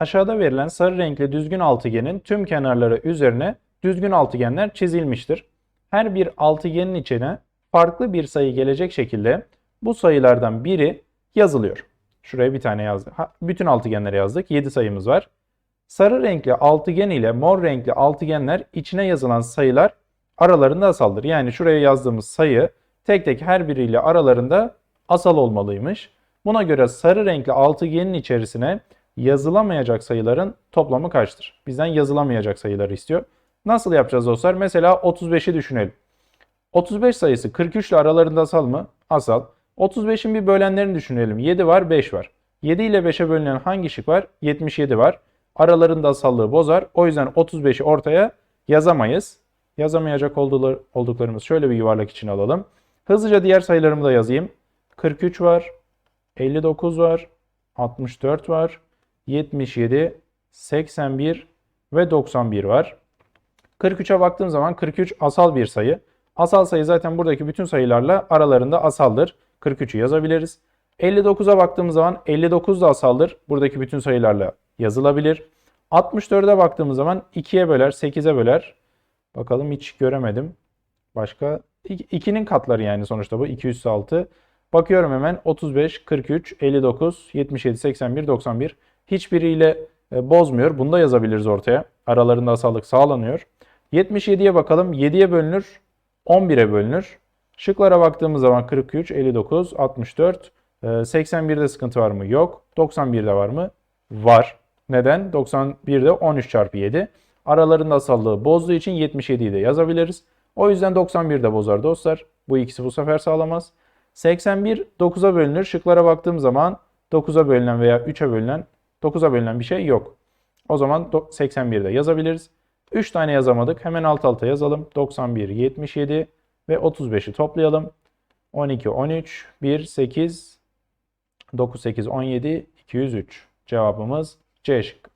Aşağıda verilen sarı renkli düzgün altıgenin tüm kenarları üzerine düzgün altıgenler çizilmiştir. Her bir altıgenin içine farklı bir sayı gelecek şekilde bu sayılardan biri yazılıyor. Şuraya bir tane yazdık. Ha, bütün altıgenleri yazdık. 7 sayımız var. Sarı renkli altıgen ile mor renkli altıgenler içine yazılan sayılar aralarında asaldır. Yani şuraya yazdığımız sayı tek tek her biriyle aralarında asal olmalıymış. Buna göre sarı renkli altıgenin içerisine yazılamayacak sayıların toplamı kaçtır? Bizden yazılamayacak sayıları istiyor. Nasıl yapacağız dostlar? Mesela 35'i düşünelim. 35 sayısı 43 ile aralarında asal mı? Asal. 35'in bir bölenlerini düşünelim. 7 var, 5 var. 7 ile 5'e bölünen hangi şık var? 77 var. Aralarında asallığı bozar. O yüzden 35'i ortaya yazamayız. Yazamayacak olduklarımız şöyle bir yuvarlak için alalım. Hızlıca diğer sayılarımı da yazayım. 43 var, 59 var, 64 var, 77, 81 ve 91 var. 43'e baktığım zaman 43 asal bir sayı. Asal sayı zaten buradaki bütün sayılarla aralarında asaldır. 43'ü yazabiliriz. 59'a baktığımız zaman 59 da asaldır. Buradaki bütün sayılarla yazılabilir. 64'e baktığımız zaman 2'ye böler, 8'e böler. Bakalım hiç göremedim. Başka 2'nin katları yani sonuçta bu 2 üstü 6. Bakıyorum hemen 35, 43, 59, 77, 81, 91. Hiçbiriyle e, bozmuyor. Bunu da yazabiliriz ortaya. Aralarında asallık sağlanıyor. 77'ye bakalım. 7'ye bölünür. 11'e bölünür. Şıklara baktığımız zaman 43, 59, 64, e, 81'de sıkıntı var mı? Yok. 91'de var mı? Var. Neden? 91'de 13 çarpı 7. Aralarında asallığı bozduğu için 77'yi de yazabiliriz. O yüzden 91 de bozar dostlar. Bu ikisi bu sefer sağlamaz. 81 9'a bölünür. Şıklara baktığım zaman 9'a bölünen veya 3'e bölünen 9'a bölünen bir şey yok. O zaman 81'de yazabiliriz. 3 tane yazamadık. Hemen alt alta yazalım. 91, 77 ve 35'i toplayalım. 12, 13, 1, 8, 9, 8, 17, 203. Cevabımız C şıkkı.